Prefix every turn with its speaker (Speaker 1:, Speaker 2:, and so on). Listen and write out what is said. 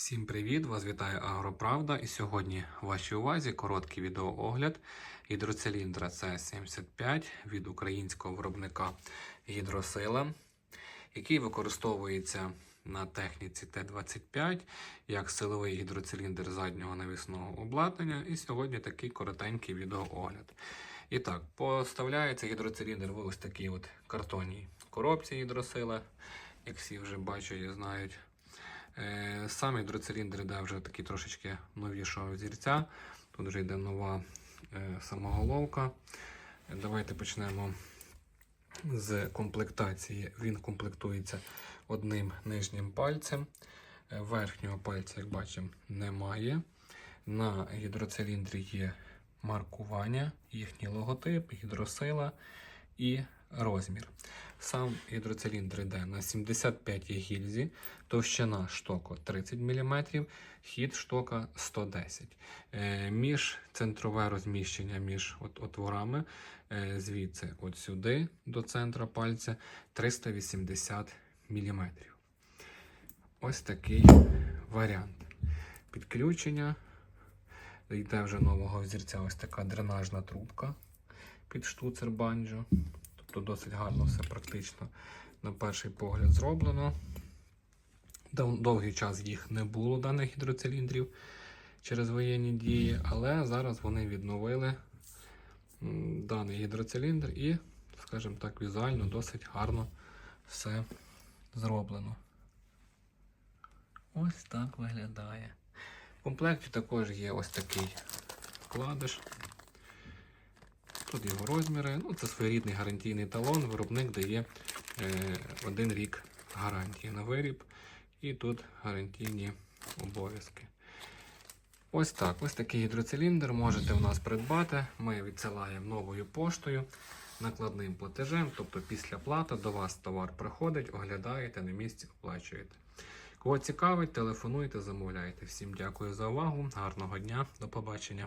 Speaker 1: Всім привіт! Вас вітає Агроправда. І сьогодні вашій увазі короткий відеоогляд гідроциліндра С75 від українського виробника Гідросила, який використовується на техніці Т-25 як силовий гідроциліндр заднього навісного обладнання. І сьогодні такий коротенький відеоогляд. І так, поставляється гідроциліндр в ось такій от картонній коробці гідросила, як всі вже бачать і знають. Е, Сам гідроциліндр йде вже такі трошечки новішого зірця. Тут вже йде нова е, самоголовка. Давайте почнемо з комплектації. Він комплектується одним нижнім пальцем. Е, Верхнього пальця, як бачимо, немає. На гідроциліндрі є маркування, їхній логотип, гідросила і розмір. Сам гідроциліндр йде на 75 гільзі, товщина штоку 30 мм, хід штока 110 е, Між центрове розміщення між от, отворами е, звідси от сюди до центра пальця 380 мм. Ось такий варіант. Підключення. Йде вже нового взірця ось така дренажна трубка під штуцер банджо. Тобто досить гарно все практично на перший погляд зроблено. Довгий час їх не було даних гідроциліндрів через воєнні дії, але зараз вони відновили даний гідроциліндр і, скажімо так, візуально досить гарно все зроблено. Ось так виглядає. В комплекті також є ось такий вкладиш. Тут його розміри. Ну, це своєрідний гарантійний талон. Виробник дає е, один рік гарантії на виріб. І тут гарантійні обов'язки. Ось так. Ось такий гідроциліндр можете в нас придбати. Ми відсилаємо новою поштою, накладним платежем. Тобто після плати до вас товар приходить, оглядаєте, на місці оплачуєте. Кого цікавить, телефонуйте, замовляйте. Всім дякую за увагу. Гарного дня, до побачення.